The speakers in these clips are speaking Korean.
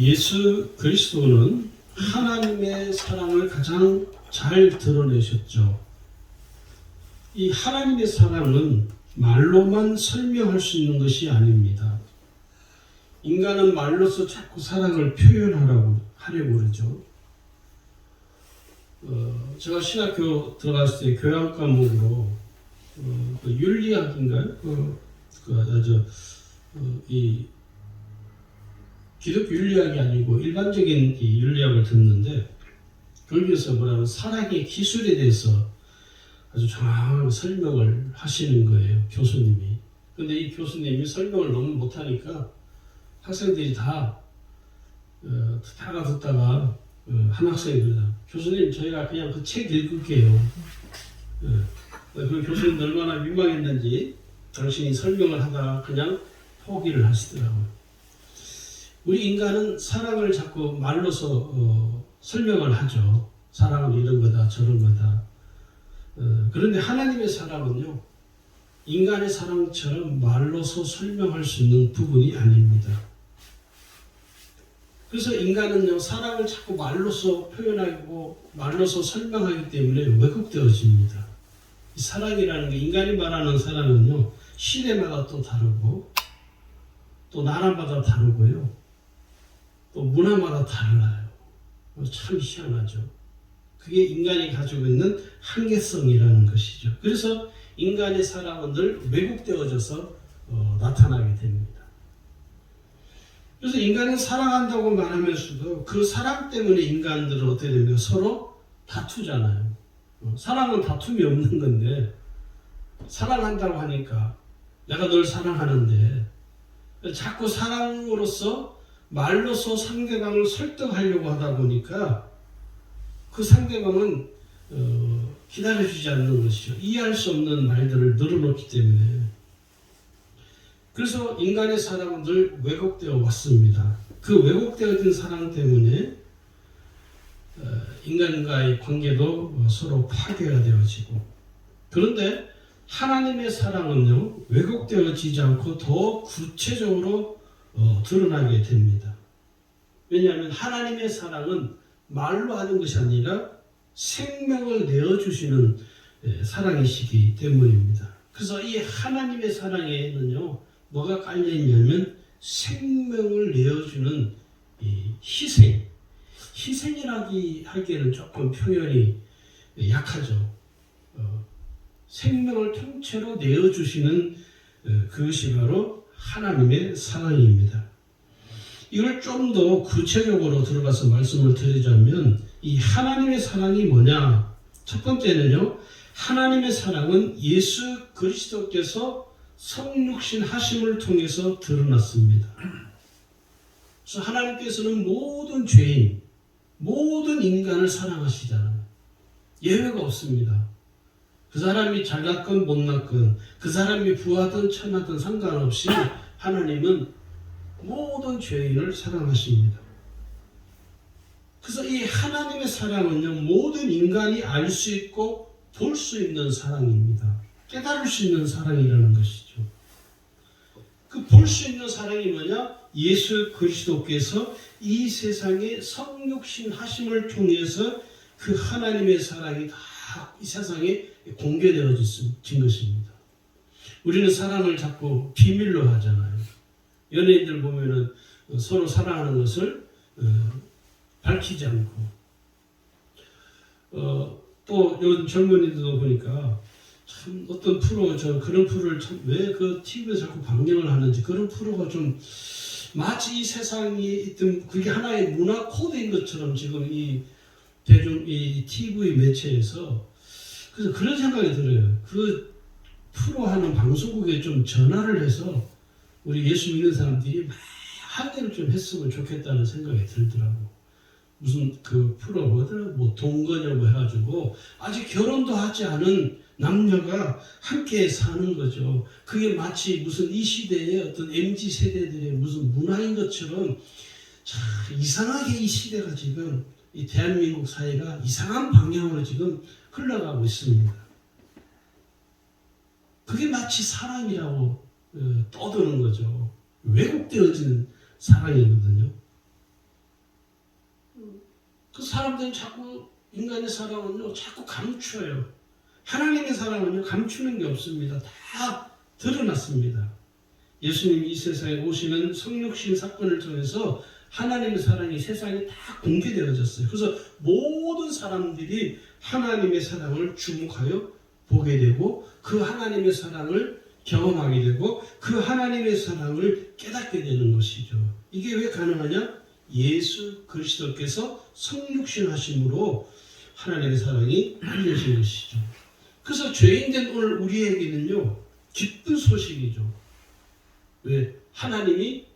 예수 그리스도는 하나님의 사랑을 가장 잘 드러내셨죠. 이 하나님의 사랑은 말로만 설명할 수 있는 것이 아닙니다. 인간은 말로서 자꾸 사랑을 표현하라고 하려고 그러죠. 어, 제가 신학교 들어갔을 때 교양 과목으로 어, 그 윤리학인가요? 그, 그, 아, 저, 어, 이 기독교 윤리학이 아니고 일반적인 이 윤리학을 듣는데 거기에서 뭐라면 사랑의 기술에 대해서 아주 정확한 설명을 하시는 거예요 교수님이. 근데 이 교수님이 설명을 너무 못하니까 학생들이 다 어, 듣다가 듣다가 어, 한 학생이 그러다 교수님 저희가 그냥 그 책 읽을게요. 어, 그 교수님 얼마나 민망했는지 당신이 설명을 하다가 그냥 포기를 하시더라고요. 우리 인간은 사랑을 자꾸 말로서 어, 설명을 하죠. 사랑은 이런 거다 저런 거다. 어, 그런데 하나님의 사랑은요. 인간의 사랑처럼 말로서 설명할 수 있는 부분이 아닙니다. 그래서 인간은요 사랑을 자꾸 말로서 표현하고 말로서 설명하기 때문에 왜곡되어집니다. 이 사랑이라는 게 인간이 말하는 사랑은요 시대마다 또 다르고 또 나라마다 다르고요 또 문화마다 달라요. 참 희한하죠. 그게 인간이 가지고 있는 한계성이라는 것이죠. 그래서 인간의 사랑은 늘 왜곡되어져서 어, 나타나게 됩니다. 그래서 인간은 사랑한다고 말하면서도 그 사랑 때문에 인간들은 어떻게 됩니까? 서로 다투잖아요. 어, 사랑은 다툼이 없는 건데 사랑한다고 하니까 내가 널 사랑하는데 자꾸 사랑으로서 말로서 상대방을 설득하려고 하다 보니까 그 상대방은 어, 기다려주지 않는 것이죠. 이해할 수 없는 말들을 늘어놓기 때문에 그래서 인간의 사랑은 늘 왜곡되어 왔습니다. 그 왜곡되어진 사랑 때문에 어, 인간과의 관계도 서로 파괴가 되어지고 그런데 하나님의 사랑은요 왜곡되어지지 않고 더 구체적으로 어, 드러나게 됩니다. 왜냐하면 하나님의 사랑은 말로 하는 것이 아니라 생명을 내어주시는 예, 사랑이시기 때문입니다. 그래서 이 하나님의 사랑에는요, 뭐가 깔려있냐면 생명을 내어주는 이 희생. 희생이라기 하기에는 조금 표현이 약하죠. 어, 생명을 통째로 내어주시는 어, 그것이 바로 하나님의 사랑입니다. 이걸 좀 더 구체적으로 들어가서 말씀을 드리자면 이 하나님의 사랑이 뭐냐? 첫 번째는요. 하나님의 사랑은 예수 그리스도께서 성육신 하심을 통해서 드러났습니다. 그래서 하나님께서는 모든 죄인, 모든 인간을 사랑하시잖아요. 예외가 없습니다. 그 사람이 잘났건 못났건 그 사람이 부하든 천하든 상관없이 하나님은 모든 죄인을 사랑하십니다. 그래서 이 하나님의 사랑은요 모든 인간이 알 수 있고 볼 수 있는 사랑입니다. 깨달을 수 있는 사랑이라는 것이죠. 그 볼 수 있는 사랑이 뭐냐? 예수 그리스도께서 이 세상에 성육신 하심을 통해서 그 하나님의 사랑이 다 이 세상에 공개되어진 것입니다. 우리는 사랑을 자꾸 비밀로 하잖아요. 연예인들 보면은 서로 사랑하는 것을 어, 밝히지 않고 어, 또 요즘 젊은이들도 보니까 참 어떤 프로 저 그런 프로를 참 왜 그 TV에 자꾸 방영을 하는지 그런 프로가 좀 마치 이 세상이 있던 그게 하나의 문화 코드인 것처럼 지금 이 대중 이 TV 매체에서 그래서 그런 생각이 들어요. 그 프로 하는 방송국에 좀 전화를 해서 우리 예수 믿는 사람들이 할 때는 좀 했으면 좋겠다는 생각이 들더라고. 무슨 그 프로 뭐더라 뭐 동거냐고 해가지고 아직 결혼도 하지 않은 남녀가 함께 사는 거죠. 그게 마치 무슨 이 시대의 어떤 mz 세대들의 무슨 문화인 것처럼 참 이상하게 이 시대가 지금 이 대한민국 사회가 이상한 방향으로 지금 흘러가고 있습니다. 그게 마치 사랑이라고 어, 떠드는 거죠. 왜곡되어지는 사랑이거든요. 그 사람들은 자꾸 인간의 사랑은요 자꾸 감춰요. 하나님의 사랑은요 감추는 게 없습니다. 다 드러났습니다. 예수님이 이 세상에 오시는 성육신 사건을 통해서 하나님의 사랑이 세상에 다 공개되어졌어요. 그래서 모든 사람들이 하나님의 사랑을 주목하여 보게 되고 그 하나님의 사랑을 경험하게 되고 그 하나님의 사랑을 깨닫게 되는 것이죠. 이게 왜 가능하냐? 예수 그리스도께서 성육신 하심으로 하나님의 사랑이 알려진 것이죠. 그래서 죄인된 오늘 우리에게는요, 기쁜 소식이죠. 왜? 하나님이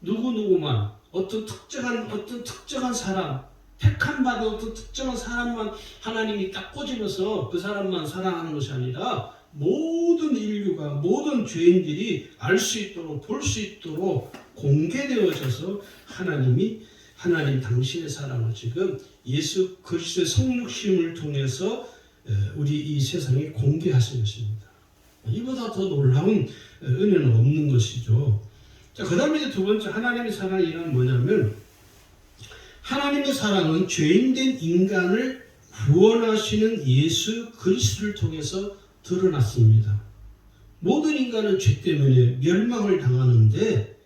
누구누구만, 어떤 특정한, 어떤 특정한 사람, 택한 받은 어떤 특정한 사람만 하나님이 딱 꼬집어서 그 사람만 사랑하는 것이 아니라 모든 인류가, 모든 죄인들이 알 수 있도록, 볼 수 있도록 공개되어져서 하나님이 하나님 당신의 사랑을 지금 예수 그리스도의 성육심을 통해서 에, 우리 이 세상에 공개하신 것입니다. 이보다 더 놀라운 은혜는 없는 것이죠. 자, 그 다음에 이제 두 번째 하나님의 사랑이란 뭐냐면 하나님의 사랑은 죄인된 인간을 구원하시는 예수 그리스도를 통해서 드러났습니다. 모든 인간은 죄 때문에 멸망을 당하는데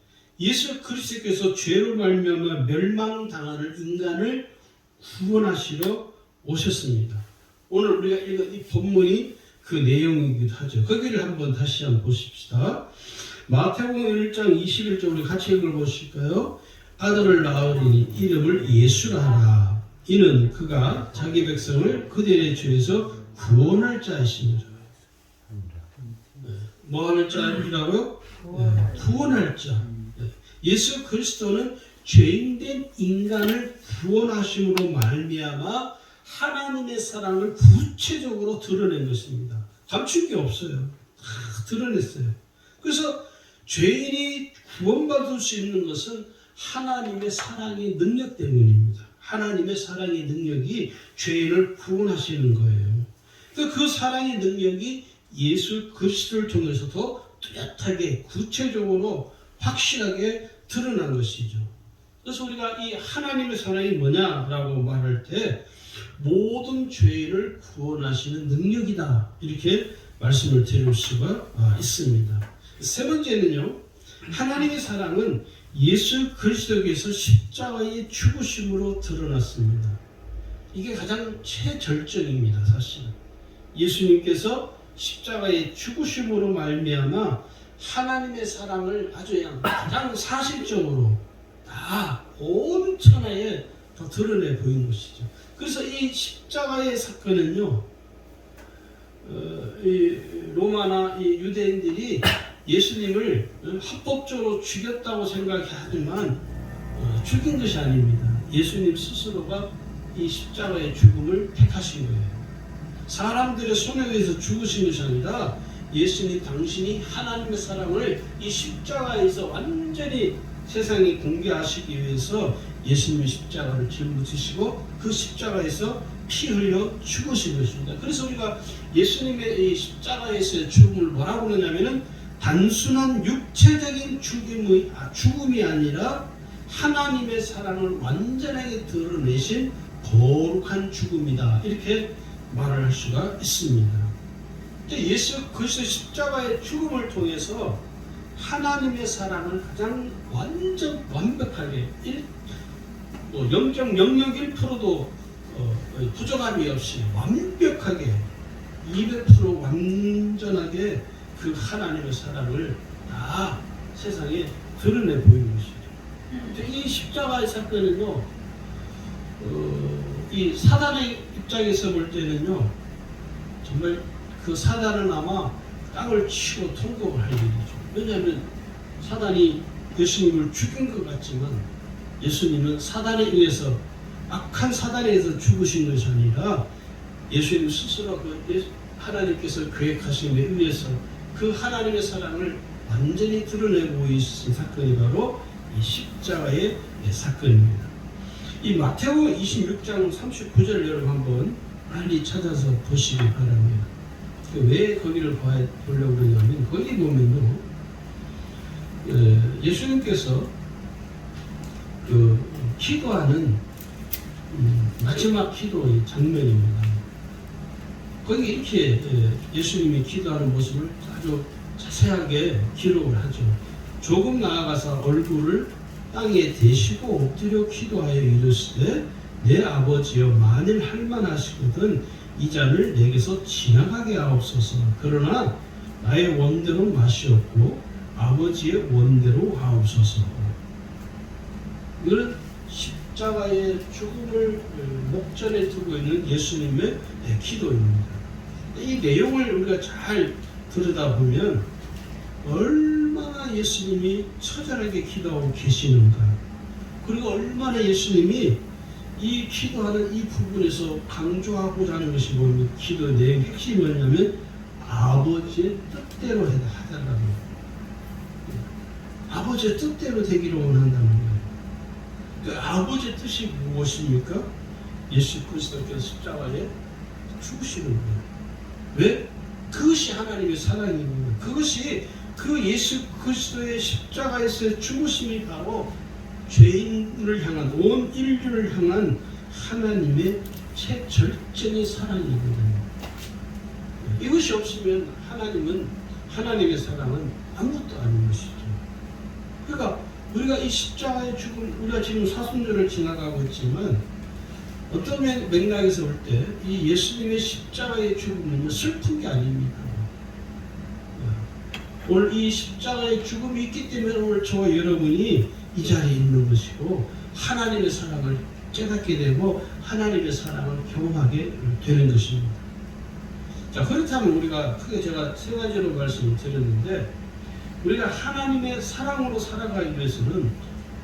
예수 그리스도께서 죄로 말미암아 멸망 당하는 인간을 구원하시러 오셨습니다. 오늘 우리가 읽은 이 본문이 그 내용이기도 하죠. 거기를 한번 다시 한번 보십시다. 마태복음 1장 21절 우리 같이 읽어보실까요? 아들을 낳으리니 이름을 예수라 하라. 이는 그가 자기 백성을 그들의 죄에서 구원할 자이시니라. 네. 뭐 하는 자이라고요? 네. 구원할 자. 네. 예수 그리스도는 죄인된 인간을 구원하심으로 말미암아 하나님의 사랑을 구체적으로 드러낸 것입니다. 감춘 게 없어요. 다 드러냈어요. 그래서 죄인이 구원받을 수 있는 것은 하나님의 사랑의 능력 때문입니다. 하나님의 사랑의 능력이 죄인을 구원하시는 거예요. 그, 그 사랑의 능력이 예수 그리스도를 통해서도 뚜렷하게 구체적으로 확실하게 드러난 것이죠. 그래서 우리가 이 하나님의 사랑이 뭐냐라고 말할 때 모든 죄를 구원하시는 능력이다 이렇게 말씀을 드릴 수가 아, 있습니다. 세 번째는요 하나님의 사랑은 예수 그리스도께서 십자가의 죽으심으로 드러났습니다. 이게 가장 최절정입니다, 사실. 예수님께서 십자가의 죽으심으로 말미암아 하나님의 사랑을 아주 가장 사실적으로 다 온 천하에 더 드러내 보인 것이죠. 그래서 이 십자가의 사건은요, 어, 이 로마나 이 유대인들이 예수님을 합법적으로 죽였다고 생각하지만 어, 죽인 것이 아닙니다. 예수님 스스로가 이 십자가의 죽음을 택하신 거예요. 사람들의 손에 의해서 죽으신 것이 아니라 예수님 당신이 하나님의 사랑을 이 십자가에서 완전히 세상에 공개하시기 위해서 예수님의 십자가를 짊어지시고 그 십자가에서 피 흘려 죽으신 것입니다. 그래서 우리가 예수님의 이 십자가에서의 죽음을 뭐라고 그러냐면은 단순한 육체적인 죽음이, 아, 죽음이 아니라 하나님의 사랑을 완전하게 드러내신 거룩한 죽음이다. 이렇게 말을 할 수가 있습니다. 예수 그리스도 십자가의 죽음을 통해서 하나님의 사랑을 가장 완전 완벽하게 일, 뭐 0.001%도 어, 부족함이 없이 완벽하게 200% 완전하게 그 하나님의 사랑을 다 세상에 드러내 보이는 것이죠. 이 십자가의 사건은요, 어, 이 사단의 입장에서 볼 때는요, 정말 그 사단은 아마 땅을 치고 통곡을 할 일이죠. 왜냐하면 사단이 예수님을 죽인 것 같지만 예수님은 사단에 의해서 악한 사단에 의해서 죽으신 것이 아니라 예수님 스스로 그 예수, 하나님께서 계획하신 데 의해서 그 하나님의 사랑을 완전히 드러내고 있는 사건이 바로 이 십자가의 사건입니다. 이 마태오 26장 39절 여러분 한번 빨리 찾아서 보시기 바랍니다. 그왜 거기를 보려고 그러냐면 거기 보면요 예수님께서 그 기도하는 음, 마지막 기도의 장면입니다. 거기 이렇게 예, 예수님이 기도하는 모습을 아주 자세하게 기록을 하죠. 조금 나아가서 얼굴을 땅에 대시고 엎드려 기도하여 이르시되 내 아버지여 만일 할만하시거든 이 잔을 내게서 지나가게 하옵소서 그러나 나의 원대로 마시옵고 아버지의 원대로 하옵소서 이거는 십자가의 죽음을 어, 목전에 두고 있는 예수님의 네, 기도입니다. 이 내용을 우리가 잘 들여다보면 얼마나 예수님이 처절하게 기도하고 계시는가 그리고 얼마나 예수님이 이 기도하는 이 부분에서 강조하고자 하는 것이 뭐냐면 기도 내용 핵심이 뭐냐면 아버지의 뜻대로 거예요. 아버지의 뜻대로 되기를 원한다는 거예요. 그 아버지의 뜻이 무엇입니까? 예수 그리스도께서 십자가에 죽으시는 거예요. 왜? 그것이 하나님의 사랑입니다. 그것이 그 예수 그리스도의 십자가에서 죽으심이 바로 죄인을 향한 온 인류를 향한 하나님의 최절정의 사랑이거든요. 이것이 없으면 하나님은 하나님의 사랑은 아무것도 아닌 것이죠. 그러니까 우리가 이 십자가의 죽음 우리가 지금 사순절을 지나가고 있지만 어떤 맥- 맥락에서 볼 때 이 예수님의 십자가의 죽음은 슬픈 게 아닙니다. 오늘 이 십자가의 죽음이 있기 때문에 오늘 저와 여러분이 이 자리에 있는 것이고 하나님의 사랑을 깨닫게 되고 하나님의 사랑을 경험하게 되는 것입니다. 자 그렇다면 우리가 크게 제가 세 가지로 말씀을 드렸는데 우리가 하나님의 사랑으로 살아가기 위해서는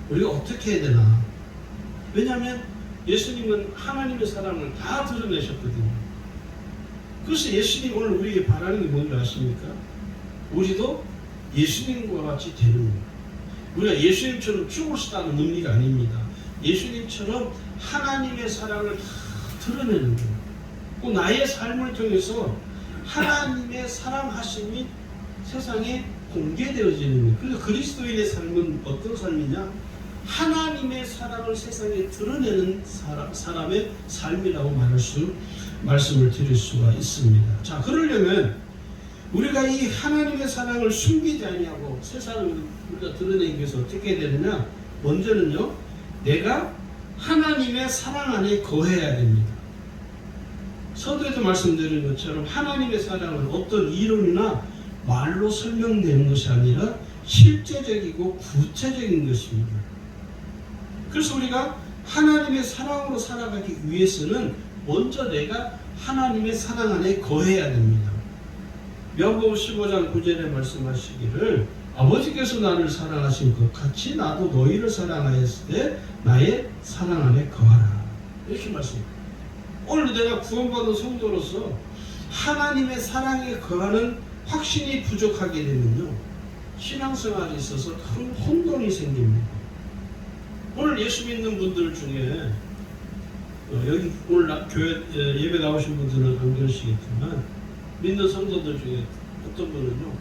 우리가 어떻게 해야 되나? 왜냐하면 예수님은 하나님의 사랑을 다 드러내셨거든요. 그래서 예수님 오늘 우리에게 바라는 게 뭔지 아십니까? 우리도 예수님과 같이 되는 거예요. 우리가 예수님처럼 죽을 수다는 의미가 아닙니다. 예수님처럼 하나님의 사랑을 다 드러내는 거예요. 그 나의 삶을 통해서 하나님의 사랑하심이 세상에 공개되어지는 거예요. 그래서 그리스도인의 삶은 어떤 삶이냐? 하나님의 사랑을 세상에 드러내는 사람, 사람의 삶이라고 말할 수 말씀을 드릴 수가 있습니다. 자, 그러려면 우리가 이 하나님의 사랑을 숨기지 아니하고 세상을 우리가 드러내기 위해서 어떻게 해야 되느냐? 먼저는요, 내가 하나님의 사랑 안에 거해야 됩니다. 서두에도 말씀드린 것처럼 하나님의 사랑은 어떤 이론이나 말로 설명되는 것이 아니라 실제적이고 구체적인 것입니다. 그래서 우리가 하나님의 사랑으로 살아가기 위해서는 먼저 내가 하나님의 사랑 안에 거해야 됩니다. 명복 15장 9절에 말씀하시기를 아버지께서 나를 사랑하신 것 같이 나도 너희를 사랑하였을 때 나의 사랑 안에 거하라. 이렇게 말씀합니다. 오늘 내가 구원받은 성도로서 하나님의 사랑에 거하는 확신이 부족하게 되면요. 신앙생활에 있어서 큰 혼돈이 생깁니다. 오늘 예수 믿는 분들 중에 어, 여기 오늘 나- 교회 예, 예배 나오신 분들은 안 그러시겠지만 믿는 성도들 중에 어떤 분은요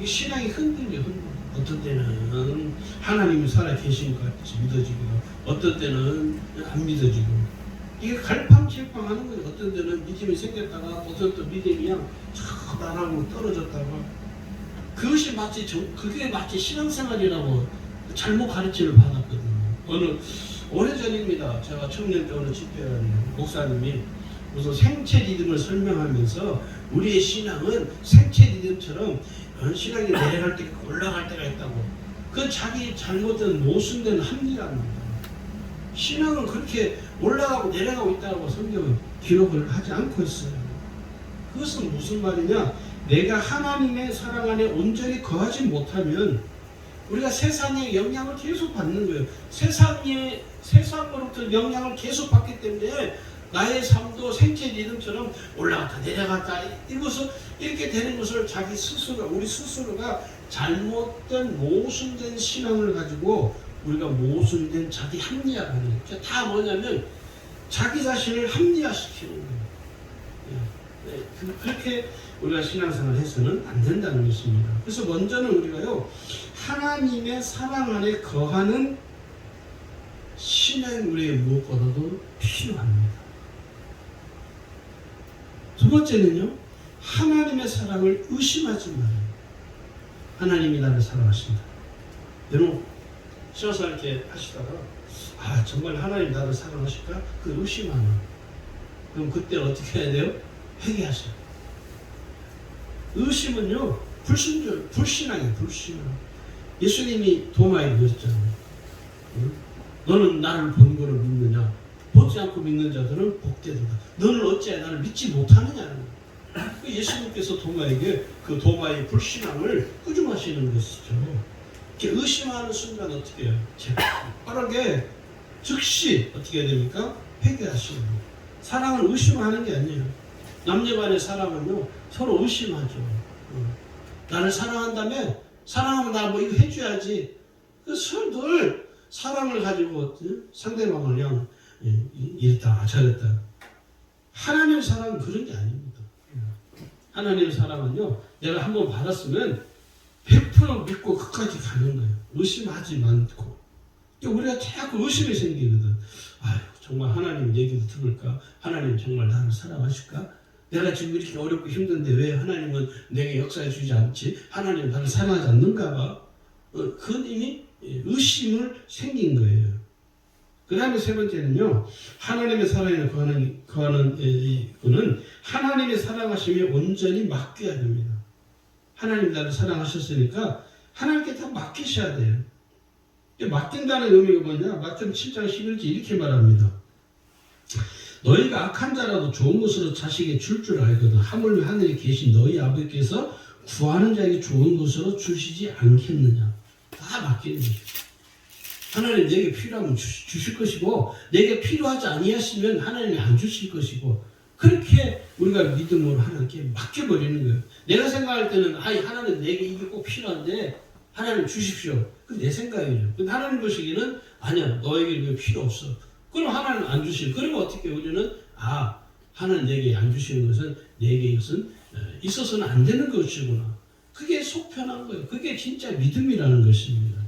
이 신앙이 흔들려 흔들려. 어떤 때는 하나님이 살아 계신 것 같이 믿어지고 어떤 때는 안 믿어지고. 이게 갈팡질팡 하는 거예요. 어떤 때는 믿음이 생겼다가 어떤 또 믿음이 그냥 저 나라고 떨어졌다가. 그것이 마치 정- 그게 마치 신앙생활이라고 잘못 가르침을 받았거든요 어느 오래전입니다. 제가 청년 때 어느 집회하는 목사님이 무슨 생체 리듬을 설명하면서 우리의 신앙은 생체 리듬처럼 어, 신앙이 내려갈 때 있고 올라갈 때가 있다고. 그 자기 잘못된 모순된 합리화입니다. 신앙은 그렇게 올라가고 내려가고 있다고 성경은 기록을 하지 않고 있어요. 그것은 무슨 말이냐? 내가 하나님의 사랑 안에 온전히 거하지 못하면 우리가 세상의 영향을 계속 받는 거예요. 세상의 세상으로부터 영향을 계속 받기 때문에 나의 삶도 생체 리듬처럼 올라갔다 내려갔다 이것을 이렇게 되는 것을 자기 스스로 우리 스스로가 잘못된 모순된 신앙을 가지고 우리가 모순된 자기 합리화를 하는 거예요. 다 뭐냐면 자기 자신을 합리화시키는 거예요. 예. 네, 그- 그렇게 우리가 신앙생활을 해서는 안 된다는 것입니다. 그래서 먼저는 우리가요 하나님의 사랑 안에 거하는 신앙이 우리에게 무엇보다도 필요합니다. 두 번째는요, 하나님의 사랑을 의심하지 말아요. 하나님이 나를 사랑하신다. 여러분, 쉬어서 이렇게 하시다가, 아, 정말 하나님 나를 사랑하실까? 그 의심하는. 그럼 그때 어떻게 해야 돼요? 회개하세요. 의심은요, 불신절, 불신앙이에요, 불신앙. 예수님이 도마에 그랬잖아요. 응? 너는 나를 본 거를 믿느냐? 보지 않고 믿는 자들은 복되도다. 너는 어찌하여 나를 믿지 못하느냐는. 그 예수님께서 도마에게 그 도마의 불신앙을 꾸중하시는 것이죠. 이렇게 의심하는 순간 어떻게 해요? 빠르게 즉시 어떻게 해야 됩니까? 회개하시는 거예요. 사랑은 의심하는 게 아니에요. 남녀 간의 사랑은요 서로 의심하죠. 어. 나를 사랑한다면 사랑하면 나 뭐 이거 해줘야지. 그늘 사랑을 가지고 어? 상대방을 그냥 예, 이랬다 저랬다. 하나님 사랑은 그런 게 아닙니다. 하나님 사랑은요 내가 한번 받았으면 100% 믿고 끝까지 가는 거예요. 의심하지 않고. 우리가 자꾸 의심이 생기거든. 아유, 정말 하나님 얘기도 들을까? 하나님 정말 나를 사랑하실까? 내가 지금 이렇게 어렵고 힘든데 왜 하나님은 내게 역사해 주지 않지? 하나님 나를 사랑하지 않는가 봐. 어, 그건 이미 의심을 생긴 거예요. 그 다음에 세 번째는요, 하나님의 사랑에 거하는, 거하는 이거는 하나님의 사랑하심에 온전히 맡겨야 됩니다. 하나님 나를 사랑하셨으니까 하나님께 다 맡기셔야 돼요. 맡긴다는 의미가 뭐냐? 마태복음 7장 11절 이렇게 말합니다. 너희가 악한 자라도 좋은 것으로 자식에게 줄줄 알거든. 하물며 하늘에 계신 너희 아버지께서 구하는 자에게 좋은 것으로 주시지 않겠느냐. 다 맡기는 거죠. 하나님 내게 필요하면 주, 실 것이고 내게 필요하지 아니하시면 하나님이 안 주실 것이고 그렇게 우리가 믿음으로 하나님께 맡겨버리는 거예요. 내가 생각할 때는 아 하나님 내게 이게 꼭 필요한데 하나님 주십시오. 그내 생각이죠. 근데 하나님 보시기는 아니야 너에게 이거 필요 없어. 그럼 하나님 안 주실. 그러면 어떻게 우리는 아 하나님 내게 안 주시는 것은 내게 이것은 어, 있어서는 안 되는 것이구나. 그게 속편한 거예요. 그게 진짜 믿음이라는 것입니다.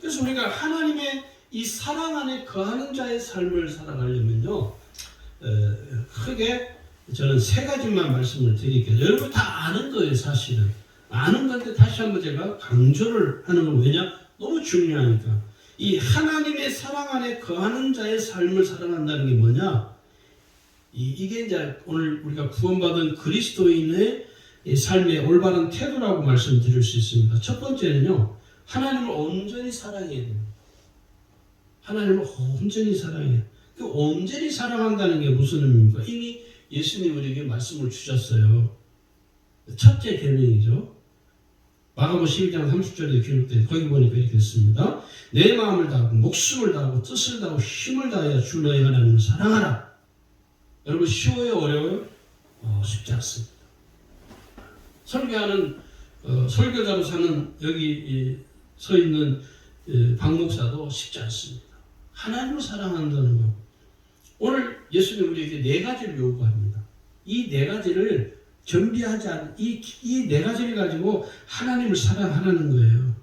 그래서 우리가 하나님의 이 사랑 안에 거하는 자의 삶을 살아가려면요, 어, 크게 저는 세 가지만 말씀을 드릴게요. 여러분 다 아는 거예요, 사실은. 아는 건데 다시 한번 제가 강조를 하는 건 왜냐? 너무 중요하니까. 이 하나님의 사랑 안에 거하는 자의 삶을 살아간다는 게 뭐냐? 이, 게 이제 오늘 우리가 구원받은 그리스도인의 삶의 올바른 태도라고 말씀드릴 수 있습니다. 첫 번째는요, 하나님을 온전히 사랑해야 됩니다. 하나님을 온전히 사랑해요. 그 온전히 사랑한다는 게 무슨 의미입니까? 이미 예수님 우리에게 말씀을 주셨어요. 첫째 계명이죠. 마가복 12장 30절에 기록된 거기 보니까 이렇게 됐습니다. 내 마음을 다하고 목숨을 다하고 뜻을 다하고 힘을 다하여 주 너의 하나님을 사랑하라. 여러분 쉬워요 어려워요? 어, 쉽지 않습니다. 설교하는 어, 설교자로 사는 여기 서 있는 박 목사도 쉽지 않습니다. 하나님을 사랑한다는 거. 오늘 예수님 우리에게 네 가지를 요구합니다. 이 네 가지를 정비하지 않은 이이 네 가지를 가지고 하나님을 사랑하라는 거예요.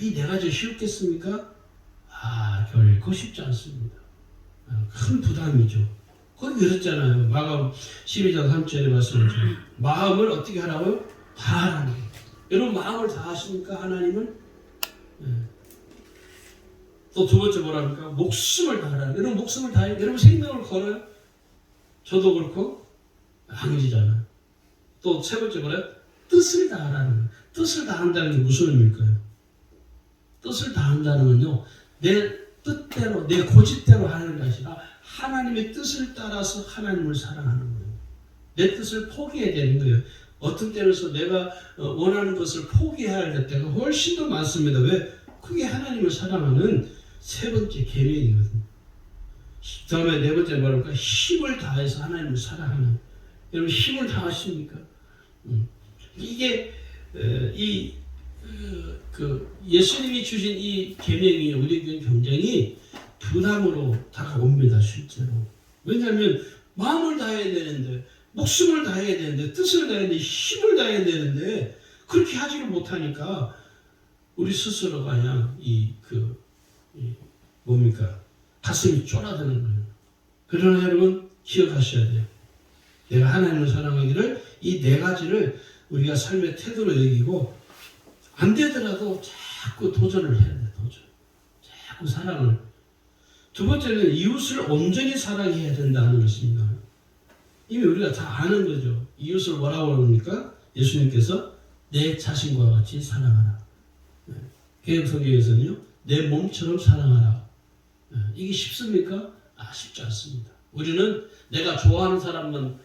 이 네 가지 쉬웠겠습니까? 아 결코 쉽지 않습니다. 아, 큰 부담이죠. 거기 그랬잖아요. 마감 12장 3절에 말씀하죠. 마음을 어떻게 하라고요? 다 하라는 거예요. 여러분 마음을 다 하십니까? 하나님은? 네. 또두 번째 뭐랍니까? 목숨을 다하라. 여러분 목숨을 다해. 여러분 생명을 걸어요? 저도 그렇고 아니잖아요. 또 세 번째 뭐래요? 뜻을 다하라는 거예요. 뜻을 다한다는 게 무슨 의미일까요? 뜻을 다한다는 건요. 내 뜻대로 내 고집대로 하는 것이 아니라 하나님의 뜻을 따라서 하나님을 사랑하는 거예요. 내 뜻을 포기해야 되는 거예요. 어떤 때로서 내가 어, 원하는 것을 포기해야 할 때가 훨씬 더 많습니다. 왜? 그게 하나님을 사랑하는 세 번째 계명이거든요. 그 다음에 네 번째 뭐랄까? 힘을 다해서 하나님을 사랑하는. 여러분 힘을 다하십니까? 음. 이게 이그 예수님이 주신 이 계명이 우리에게 굉장히 부담으로 다가옵니다 실제로. 왜냐하면 마음을 다해야 되는데 목숨을 다해야 되는데 뜻을 다해야 되는데 힘을 다해야 되는데 그렇게 하지를 못하니까 우리 스스로가 그냥 이그 뭡니까 가슴이 쫄아드는 거예요. 그러나 여러분 기억하셔야 돼요. 내가 하나님을 사랑하기를 이 네 가지를 우리가 삶의 태도로 여기고 안 되더라도 자꾸 도전을 해야 돼. 도전. 자꾸 사랑을. 두 번째는 이웃을 온전히 사랑해야 된다는 것입니다. 이미 우리가 다 아는 거죠. 이웃을 뭐라고 그럽니까? 예수님께서 내 자신과 같이 사랑하라. 네. 개혁성경에서는요, 내 몸처럼 사랑하라. 네. 이게 쉽습니까? 아, 쉽지 않습니다. 우리는 내가 좋아하는 사람만 어,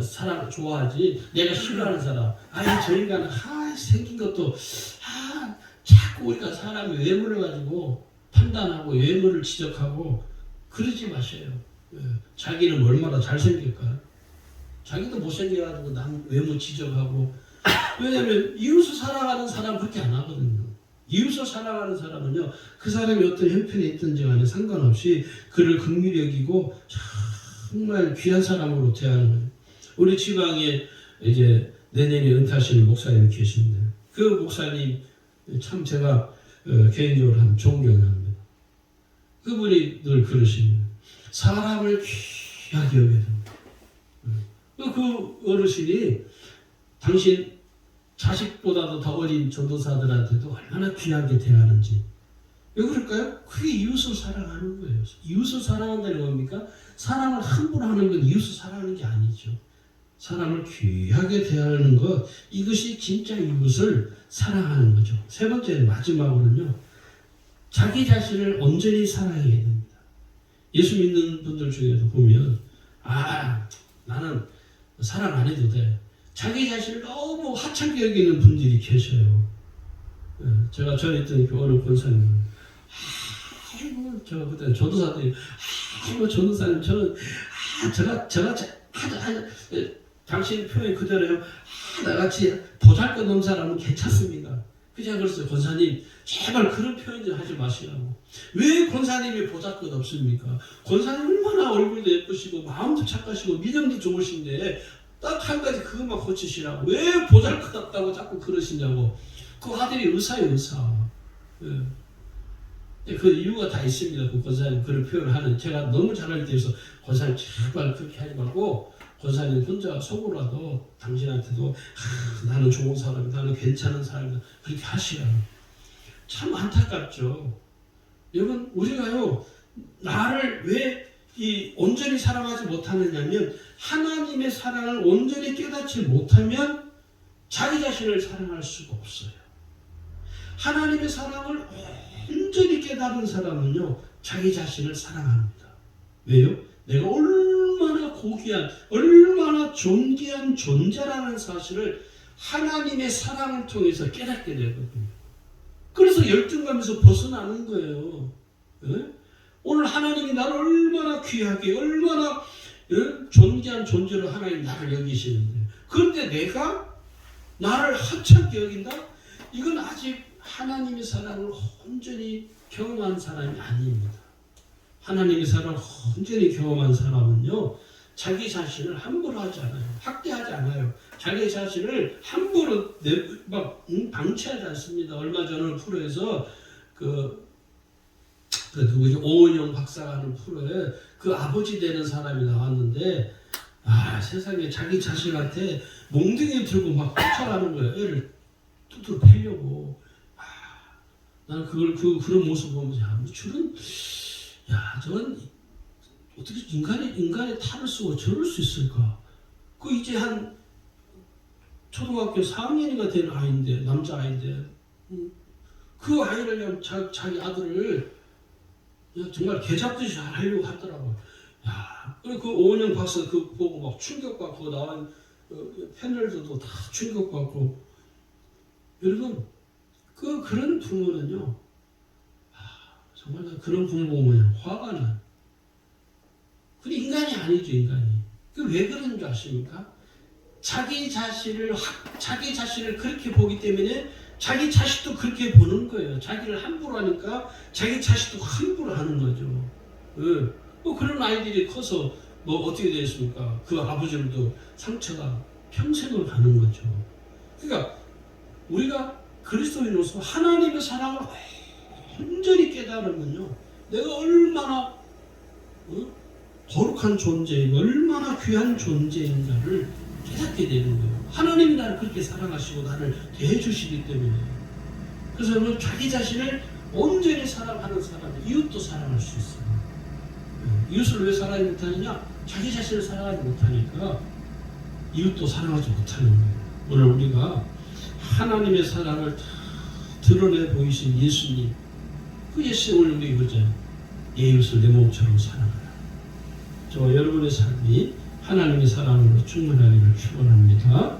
사람 좋아하지, 내가 싫어하는 사람, 아니, 저 인간은, 아, 생긴 것도, 아, 자꾸 우리가 사람의 외모를 가지고 판단하고 외모를 지적하고 그러지 마세요. 예. 자기는 얼마나 잘생길까? 자기도 못생겨가지고 남 외모 지적하고 왜냐하면 이웃을 사랑하는 사람 그렇게 안 하거든요. 이웃을 사랑하는 사람은요 그 사람이 어떤 형편에 있든지 간에 상관없이 그를 여기고 정말 귀한 사람으로 대하는 거예요. 우리 지방에 이제 내년에 은퇴하시는 목사님 계신데 그 목사님 참 제가 어, 개인적으로 한 존경합니다. 그분이 늘 그러십니다. 사람을 귀하게 여겨야 됩니다. 그 어르신이 당신 자식보다도 더 어린 전도사들한테도 얼마나 귀하게 대하는지. 왜 그럴까요? 그게 이웃을 사랑하는 거예요. 이웃을 사랑한다는 겁니까? 사랑을 함부로 하는 건 이웃을 사랑하는 게 아니죠. 사람을 귀하게 대하는 것, 이것이 진짜 이웃을 사랑하는 거죠. 세 번째, 마지막으로는요, 자기 자신을 온전히 사랑해야 됩니다. 예수 믿는 분들 중에도 보면, 아, 나는 사랑 안 해도 돼. 자기 자신을 너무 하찮게 여기는 분들이 계셔요. 예, 제가 전에 있던 그 어느 권사님, 아이고, 저 그때 전도사들이, 아이고, 전도사님, 저는, 아, 제가, 제가, 자- 아주, 아주, 예, 당신 표현 그대로요. 아, 나같이 보잘 것 없는 사람은 괜찮습니다. 그 제가 그랬어요. 권사님, 제발 그런 표현 좀 하지 마시라고. 왜 권사님이 보잘 것 없습니까? 권사님 얼마나 얼굴도 예쁘시고, 마음도 착하시고, 믿음도 좋으신데, 딱 한 가지 그것만 고치시라고. 왜 보잘 것 없다고 자꾸 그러시냐고. 그 아들이 의사예요, 의사. 예. 그 이유가 다 있습니다. 그 권사님 그런 표현을 하는. 제가 너무 잘할 때에서 권사님 제발 그렇게 하지 말고, 권사님 혼자 속으로라도 당신한테도 아, 나는 좋은 사람이다, 나는 괜찮은 사람이다 그렇게 하시라. 참 안타깝죠. 여러분 우리가요 나를 왜 이 온전히 사랑하지 못하느냐면 하나님의 사랑을 온전히 깨닫지 못하면 자기 자신을 사랑할 수가 없어요. 하나님의 사랑을 온전히 깨달은 사람은요 자기 자신을 사랑합니다. 왜요? 내가 얼마나 고귀한, 얼마나 존귀한 존재라는 사실을 하나님의 사랑을 통해서 깨닫게 되거든요. 그래서 열등감에서 벗어나는 거예요. 예? 오늘 하나님이 나를 얼마나 귀하게, 얼마나 예? 존귀한 존재로 하나님 나를 여기시는데, 그런데 내가 나를 하찮게 여긴다? 이건 아직 하나님의 사랑을 온전히 경험한 사람이 아닙니다. 하나님의 사랑을 온전히 경험한 사람은요, 자기 자신을 함부로 하지 않아요. 학대하지 않아요. 자기 자신을 함부로 내, 막 음, 방치하지 않습니다. 얼마 전에 프로에서 그, 그 누구지 오은영 박사가 하는 프로에 그 아버지 되는 사람이 나왔는데 아 세상에 자기 자식한테 몽둥이 들고 막 쫓아가는 거예요. 애를 뚜드러 패려고. 아, 나는 그걸 그 그런 모습 보면서 야, 뭐 저런 야 저건 어떻게 인간의 인간의 탈을 쓰고 저럴 수 있을까? 그 이제 한 초등학교 4학년이가 된 아이인데 남자 아이인데 음, 그 아이를 자, 자기 아들을 정말 개잡듯이 잘 하려고 하더라고. 야, 그리고 그 오은영 박사 그 보고 막 충격받고 나온 어, 팬들도 다 충격받고 여러분 그 그런 부모는요. 아, 정말 나 그런 부모 보면 화가 나. 그 인간이 아니죠 인간이. 그 왜 그런 줄 아십니까? 자기 자신을 확- 자기 자신을 그렇게 보기 때문에 자기 자식도 그렇게 보는 거예요. 자기를 함부로 하니까 자기 자식도 함부로 하는 거죠. 예. 뭐 그런 아이들이 커서 뭐 어떻게 되겠습니까? 그 아버지들도 상처가 평생을 가는 거죠. 그러니까 우리가 그리스도인으로서 하나님의 사랑을 온전히 깨달으면요. 내가 얼마나 거룩한 존재이고 얼마나 귀한 존재인가를 깨닫게 되는 거예요. 하나님이 나를 그렇게 사랑하시고 나를 대해주시기 때문에 그래서 여러분 자기 자신을 온전히 사랑하는 사람은 이웃도 사랑할 수 있어요. 네, 이웃을 왜 사랑하지 못하느냐? 자기 자신을 사랑하지 못하니까 이웃도 사랑하지 못하는 거예요. 오늘 우리가 하나님의 사랑을 다 드러내 보이신 예수님 그 예수님을 우리 내 이웃을 내 몸처럼 사랑하라. 저 여러분의 삶이 하나님의 사랑으로 충만하기를 축원합니다.